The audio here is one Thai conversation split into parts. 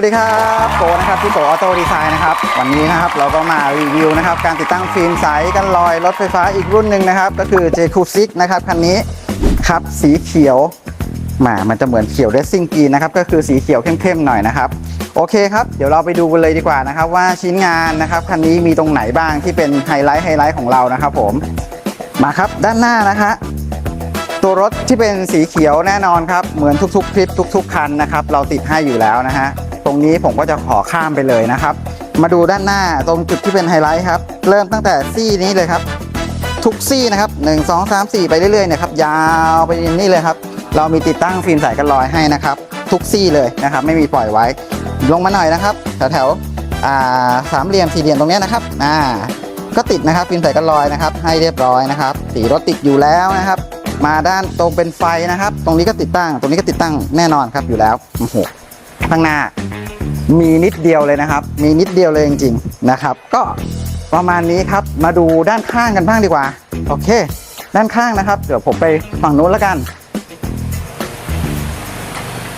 วัสดีครับโกนะครับที่โกออโต้ดีไซน์นะครับวันนี้นะครับเราก็มารีวิวนะครับการติดตั้งฟิล์มใสกันลอยรถไฟฟ้าอีกรุ่นหนึ่งนะครับก็คือ j q 6นะครับคันนี้ครับสีเขียวแหมมันจะเหมือนเขียวเรซซิ่งกรีนนะครับก็คือสีเขียวเข้มๆหน่อยนะครับโอเคครับเดี๋ยวเราไปดูกันเลยดีกว่านะครับว่าชิ้นงานนะครับคันนี้มีตรงไหนบ้างที่เป็นไฮไลท์ไฮไลท์ของเรานะครับผมมาครับด้านหน้านะคะตัวรถที่เป็นสีเขียวแน่นอนครับ เหมือนทุกๆ คลิปทุก ๆ คันนะครับ เราติดให้อยู่แล้วนะฮะ ตรงนี้ผมก็จะขอข้ามไปเลยนะครับ มาดูด้านหน้าตรงจุดที่เป็นไฮไลท์ครับ เริ่มตั้งแต่ซี่นี้เลยครับ ทุกซี่นะครับ1 2 3 4 ไปเรื่อยๆเนี่ยครับยาวไปนี่เลยครับ เรามีติดตั้งฟิล์มใสกันรอยให้นะครับ ทุกซี่เลยนะครับ ไม่มีปล่อยไว้ ลงมาหน่อยนะครับ แถวๆสามเหลี่ยมสี่เหลี่ยมตรงนี้นะครับอ่าก็ติดนะครับฟิล์มใสกันรอยนะครับ ให้เรียบร้อยนะครับ สีรถติดอยู่แล้วนะครับ มาด้านตรงเป็นไฟนะครับ ตรงนี้ก็ติดตั้ง ตรงนี้ก็ติดตั้งแน่นอนครับอยู่แล้วโอ้โห ข้างหน้า มีนิดเดียวเลยนะครับ มีนิดเดียวเลยจริงๆนะครับ ก็ประมาณนี้ครับมาดูด้านข้างกันบ้างดีกว่า โอเค ด้านข้างนะครับ เดี๋ยวผมไปฝั่งนู้นแล้วกัน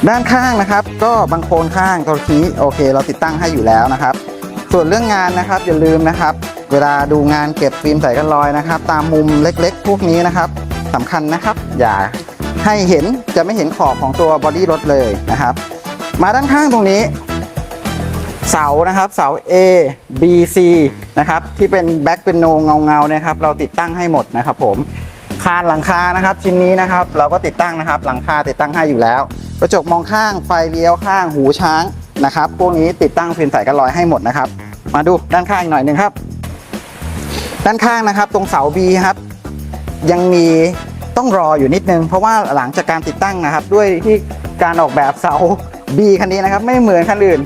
ด้านข้างนะครับ ก็บางโคลนข้างตัวนี้โอเค เราติดตั้งให้อยู่แล้วนะครับ ส่วนเรื่องงานนะครับ อย่าลืมนะครับ เวลาดูงานเก็บฟิล์มใส่กันรอยนะครับ ตามมุมเล็กๆ พวกนี้นะครับสำคัญนะครับ อย่าให้เห็นจะไม่เห็นขอบของตัวบอดี้รถเลยนะครับ มาด้านข้างตรงนี้ เสานะครับเสา A B C นะครับที่เป็นแบ็กเป็นโนเงาเงาๆนะครับเราติดตั้งให้หมดนะครับผมคานหลังคานะครับชิ้นนี้นะครับเราก็ติดตั้งนะครับหลังคาติดตั้งให้อยู่แล้ว กระจกมองข้างไฟเลี้ยวข้างหูช้างนะครับพวกนี้ติดตั้งฟิล์มใสกันรอยให้หมดนะครับ มาดูด้านข้างอีกหน่อยหนึ่งครับ ด้านข้างนะครับตรงเสา B ครับ ยังมีต้องรออยู่นิดนึง เพราะว่าหลังจากการติดตั้งนะครับ ด้วยที่การออกแบบเสา B คันนี้นะครับไม่เหมือนคันอื่น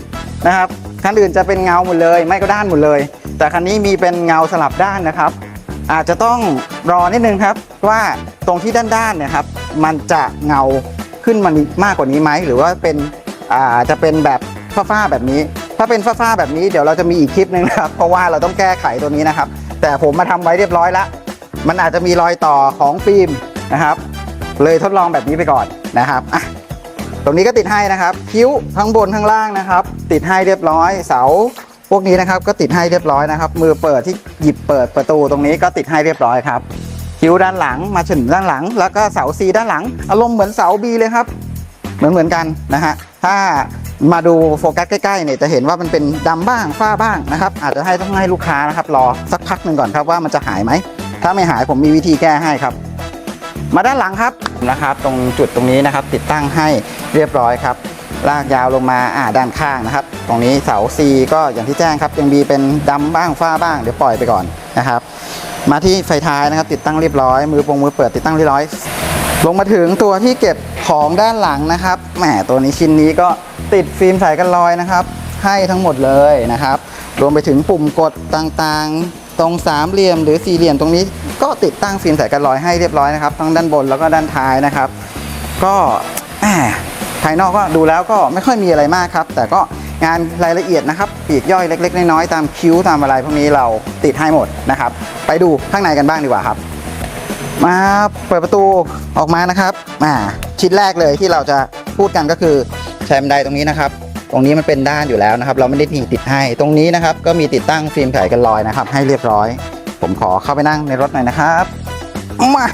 นะครับคันอื่นจะเป็นเงาหมดเลย ไม่ก็ด้านหมดเลย แต่คันนี้มีเป็นเงาสลับด้านนะครับ อาจจะต้องรอนิดนึงครับ ว่าตรงที่ด้านๆเนี่ยครับมันจะเงาขึ้นมามากกว่านี้ไหมหรือว่าเป็นอาจะเป็นแบบฝ้าๆแบบนี้ ถ้าเป็นฝ้าๆแบบนี้เดี๋ยวเราจะมีอีกคลิปหนึงนะครับ เพราะว่าเราต้องแก้ไขตัวนี้นะครับ แต่ผมมาทำไว้เรียบร้อยล้วมันอาจจะมีรอยต่อของฟิล์มนะครับ เลยทดลองแบบนี้ไปก่อนนะครับอะ ตรงนี้ก็ติดให้นะครับ คิ้วทั้งบนทั้งล่างนะครับ ติดให้เรียบร้อย เสาพวกนี้นะครับก็ติดให้เรียบร้อยนะครับ มือเปิดที่หยิบเปิดประตูตรงนี้ก็ติดให้เรียบร้อยครับ คิ้วด้านหลังมาถึงด้านหลัง แล้วก็เสา C ด้านหลัง อารมณ์เหมือนเสา B เลยครับ เหมือนเหมือนกันนะฮะถ้ามาดูโฟกัสใกล้ๆเนี่ยจะเห็นว่ามันเป็นดำบ้างฝ้าบ้างนะครับ อาจจะให้ต้องให้ลูกค้านะครับ รอสักพักหนึ่งก่อนครับว่ามันจะหายไหมถ้าไม่หายผมมีวิธีแก้ให้ครับ มาด้านหลังครับนะครับ ตรงจุดตรงนี้นะครับ ติดตั้งให้เรียบร้อยครับ ลากยาวลงมาอ่าด้านข้างนะครับ ตรงนี้เสา C ก็อย่างที่แจ้งครับ ยังมีเป็นดำบ้างฝ้าบ้าง เดี๋ยวปล่อยไปก่อนนะครับ มาที่ไฟท้ายนะครับ ติดตั้งเรียบร้อย มือปงมือเปิดติดตั้งเรียบร้อย ลงมาถึงตัวที่เก็บของด้านหลังนะครับแหมตัวนี้ชิ้นนี้ก็ติดฟิล์มใส่กันรอยนะครับ ให้ทั้งหมดเลยนะครับ รวมไปถึงปุ่มกดต่างๆ ตรงสามเหลี่ยมหรือสี่เหลี่ยมตรงนี้ ก็ติดตั้งฟิล์มใสกันรอยให้เรียบร้อยนะครับทั้งด้านบนแล้วก็ด้านท้ายนะครับ ก็ภายนอกก็ดูแล้วก็ไม่ค่อยมีอะไรมากครับ แต่ก็งานรายละเอียดนะครับปีกย่อยเล็ก ๆ น้อยๆตามคิ้วตามอะไรพวกนี้เราติดให้หมดนะครับ ไปดูข้างในกันบ้างดีกว่าครับ มาเปิดประตูออกมานะครับอ่าชิ้นแรกเลยที่เราจะพูดกันก็คือแชมไดตรงนี้นะครับ ตรงนี้มันเป็นด้านอยู่แล้วนะครับ เราไม่ได้มีติดให้ ตรงนี้นะครับก็มีติดตั้งฟิล์มใสกันรอยนะครับ ให้เรียบร้อย ผมขอเข้าไปนั่งในรถหน่อยนะครับ มา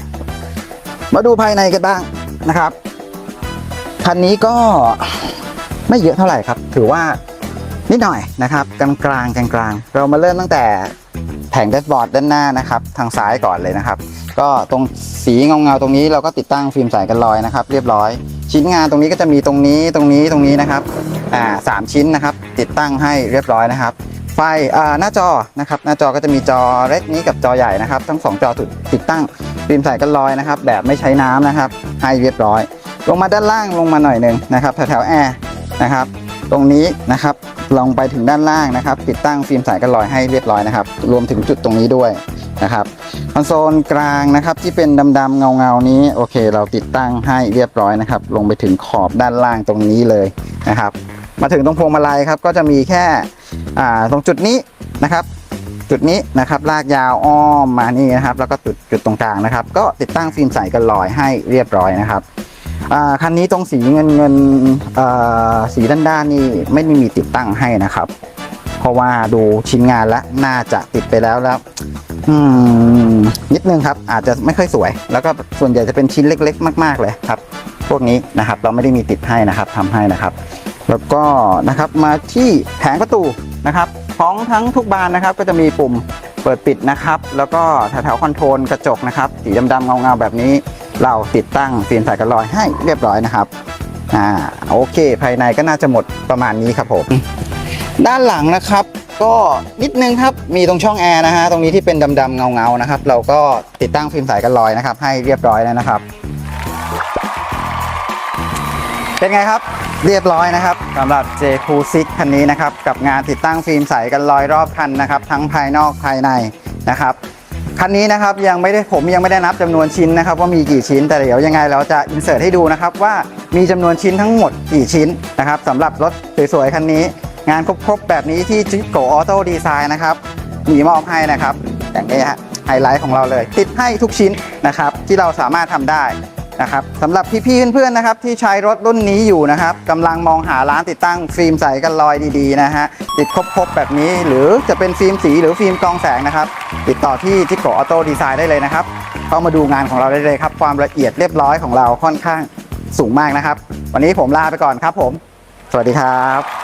มาดูภายในกันบ้างนะครับ คันนี้ก็ไม่เยอะเท่าไหร่ครับ ถือว่านิดหน่อยนะครับกลางกลางกลางกลางเรามาเริ่มตั้งแต่แผงแดชบอร์ดด้านหน้านะครับ ทางซ้ายก่อนเลยนะครับ ก็ตรงสีเงาเงาๆตรงนี้เราก็ติดตั้งฟิล์มใสกันรอยนะครับ เรียบร้อย ชิ้นงานตรงนี้ก็จะมีตรงนี้ตรงนี้ตรงนี้นะครับอ่าสามชิ้นนะครับ ติดตั้งให้เรียบร้อยนะครับ ไฟหน้าจอนะครับหน้าจอก็จะมีจอเล็กนี้กับจอใหญ่นะครับ ทั้งสองจอติดติดตั้งฟิล์มใสกันรอยนะครับ แบบไม่ใช้น้ำนะครับ ให้เรียบร้อย ลงมาด้านล่างลงมาหน่อยหนึ่งนะครับแถวๆแอร์นะครับ ตรงนี้นะครับลงไปถึงด้านล่างนะครับ ติดตั้งฟิล์มใสกันรอยให้เรียบร้อยนะครับ รวมถึงจุดตรงนี้ด้วยนะครับคอนโซลกลางนะครับที่เป็นดำๆเงาๆนี้โอเค เราติดตั้งให้เรียบร้อยนะครับ ลงไปถึงขอบด้านล่างตรงนี้เลยนะครับ มาถึงตรงพวงมาลัยครับก็จะมีแค่อ่าตรงจุดนี้นะครับ จุดนี้นะครับลากยาวอ้อมมานี่นะครับ แล้วก็จุดจุดตรงกลางนะครับ ก็ติดตั้งฟิล์มใสกันรอยให้เรียบร้อยนะครับคันนี้ตรงสีเงินเงินสีด้านด้านนี่ไม่ได้มีติดตั้งให้นะครับ เพราะว่าดูชิ้นงานแล้วน่าจะติดไปแล้วแล้วนิดนึงครับ อาจจะไม่ค่อยสวย แล้วก็ส่วนใหญ่จะเป็นชิ้นเล็ก ๆ มาก ๆเลยครับ พวกนี้นะครับ เราไม่ได้มีติดให้นะครับทำให้นะครับ แล้วก็นะครับมาที่แผงประตูนะครับของทั้งทุกบานนะครับก็จะมีปุ่มเปิดปิดนะครับ แล้วก็แถวๆคอนโทรลกระจกนะครับสีดำๆเงาๆแบบนี้ เราติดตั้งฟิล์มใส่กันรอยให้เรียบร้อยนะครับอ่าโอเค ภายในก็น่าจะหมดประมาณนี้ครับผมด้านหลังนะครับก็นิดนึงครับมีตรงช่องแอร์นะฮะตรงนี้ที่เป็นดำๆเงาๆนะครับ เราก็ติดตั้งฟิล์มใสกันรอยนะครับ ให้เรียบร้อยแล้วนะครับ เป็นไงครับ เรียบร้อยนะครับสำหรับ J26 คันนี้นะครับกับงานติดตั้งฟิล์มใสกันรอยรอบคันนะครับ ทั้งภายนอกภายในนะครับคันนี้นะครับยังไม่ได้ผมยังไม่ได้นับจำนวนชิ้นนะครับว่ามีกี่ชิ้นแต่เดี๋ยวยังไงเราจะอินเสิร์ตให้ดูนะครับว่ามีจำนวนชิ้นทั้งหมดกี่ชิ้นนะครับสำหรับรถสวยๆคันนี้ งานครบๆแบบนี้ที่จิโกออโต้ดีไซน์นะครับมีมอบให้นะครับอย่างนี้ฮะไฮไลท์ของเราเลย ติดให้ทุกชิ้นนะครับที่เราสามารถทำได้ นะครับสำหรับพี่ๆเพื่อนๆนะครับที่ใช้รถรุ่นนี้อยู่นะครับกำลังมองหาร้านติดตั้งฟิล์มใสกันรอยดีๆนะฮะติดครบๆแบบนี้หรือจะเป็นฟิล์มสีหรือฟิล์มกองแสงนะครับ ติดต่อที่จิโกออโต้ดีไซน์ได้เลยนะครับเข้ามาดูงานของเราได้เลยครับ ความละเอียดเรียบร้อยของเราค่อนข้างสูงมากนะครับ วันนี้ผมลาไปก่อนครับผม สวัสดีครับ